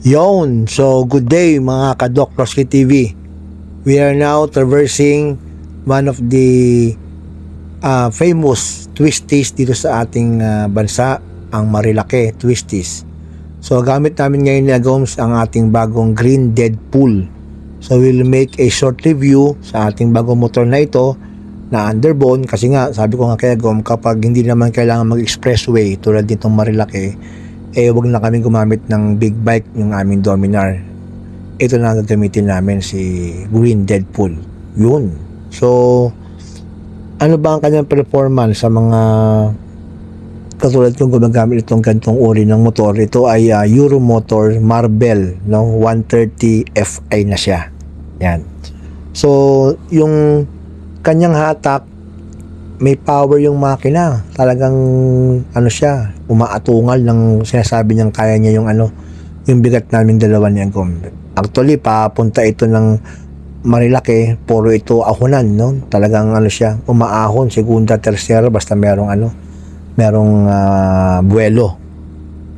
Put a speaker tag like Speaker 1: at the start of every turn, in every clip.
Speaker 1: Yon, so good day mga ka-Doc Roski TV. We are now traversing one of the uh, famous twisties dito sa ating uh, bansa, ang Marilake Twisties. So gamit namin ngayon ni Agoms ang ating bagong Green Deadpool. So we'll make a short review sa ating bagong motor na ito na underbone kasi nga sabi ko nga kay Agom kapag hindi naman kailangan mag-expressway tulad nitong Marilake eh wag na kami gumamit ng big bike yung aming Dominar. Ito na gagamitin namin si Green Deadpool. Yun. So, ano ba ang kanyang performance sa mga katulad kong gumagamit itong gantong uri ng motor. Ito ay uh, Euromotor Marvel no 130 Fi na siya. Yan. So, yung kanyang hatak may power yung makina. Talagang ano siya, umaatungal ng sinasabi niyang kaya niya yung ano, yung bigat namin dalawa ni Agom. Actually, papunta ito ng Marilake, puro ito ahonan, no? Talagang ano siya, umaahon, segunda, tercera, basta merong ano, merong uh, buwelo.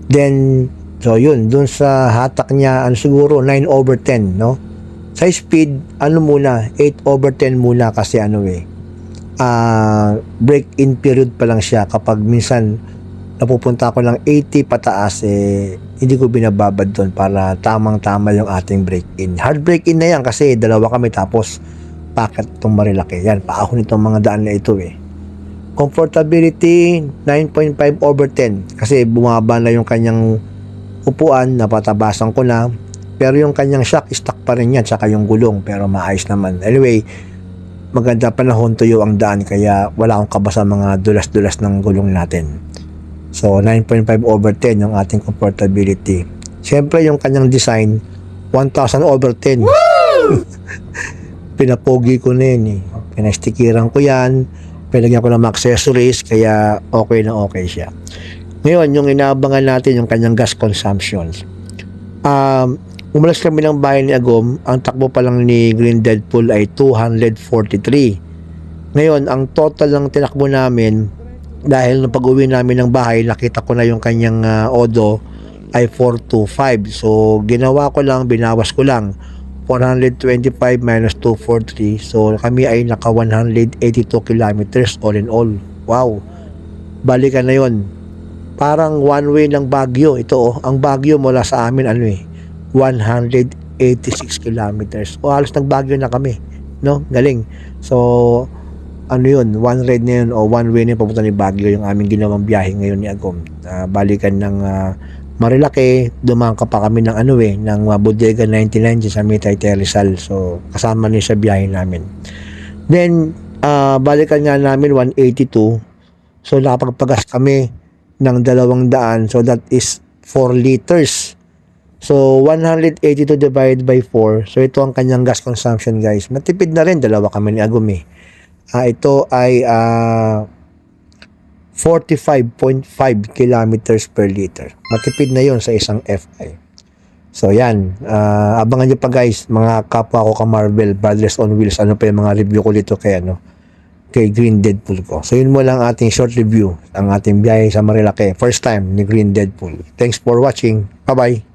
Speaker 1: Then, so yun, dun sa hatak niya, ano siguro, 9 over 10, no? Sa speed, ano muna, 8 over 10 muna kasi ano eh, uh, break-in period pa lang siya kapag minsan napupunta ako ng 80 pataas eh hindi ko binababad doon para tamang-tama yung ating break-in. Hard break-in na yan kasi dalawa kami tapos packet itong marilaki. Yan, paahon itong mga daan na ito eh. Comfortability, 9.5 over 10 kasi bumaba na yung kanyang upuan, napatabasan ko na. Pero yung kanyang shock, stuck pa rin yan, tsaka yung gulong, pero maayos naman. Anyway, maganda panahon tuyo ang daan kaya wala akong kaba sa mga dulas-dulas ng gulong natin. So 9.5 over 10 yung ating comfortability. Siyempre yung kanyang design 1,000 over 10. Pinapogi ko na yun eh. Pinastikiran ko yan. Pinagyan ko ng accessories kaya okay na okay siya. Ngayon, yung inaabangan natin yung kanyang gas consumptions. Um, Umalas kami ng bahay ni Agom, ang takbo pa lang ni Green Deadpool ay 243. Ngayon, ang total ng tinakbo namin, dahil nung pag-uwi namin ng bahay, nakita ko na yung kanyang uh, odo ay 425. So, ginawa ko lang, binawas ko lang. 425 minus 243. So, kami ay naka 182 kilometers all in all. Wow. Balikan na yon Parang one way ng Baguio. Ito oh, ang Baguio mula sa amin ano eh 186 kilometers. O halos nagbagyo na kami. No? Galing. So, ano yun, one ride na yun o one way na yun papunta ni Baguio yung aming ginawang biyahe ngayon ni Agom. Uh, balikan ng uh, Marilake, dumangka pa kami ng ano eh, ng uh, Bodega 99 sa Mitay Terizal. So, kasama niya sa biyahe namin. Then, uh, balikan nga namin 182. So, nakapagpagas kami ng dalawang daan. So, that is 4 liters So, 182 divided by 4. So, ito ang kanyang gas consumption, guys. Matipid na rin. Dalawa kami ni Agumi. Uh, ito ay uh, 45.5 kilometers per liter. Matipid na yon sa isang FI. So, yan. Uh, abangan nyo pa, guys. Mga kapwa ko ka Marvel, Brothers on Wheels. Ano pa yung mga review ko dito kay, ano, kay Green Deadpool ko. So, yun mo lang ating short review. Ang ating biyahe sa Marilake. First time ni Green Deadpool. Thanks for watching. Bye-bye.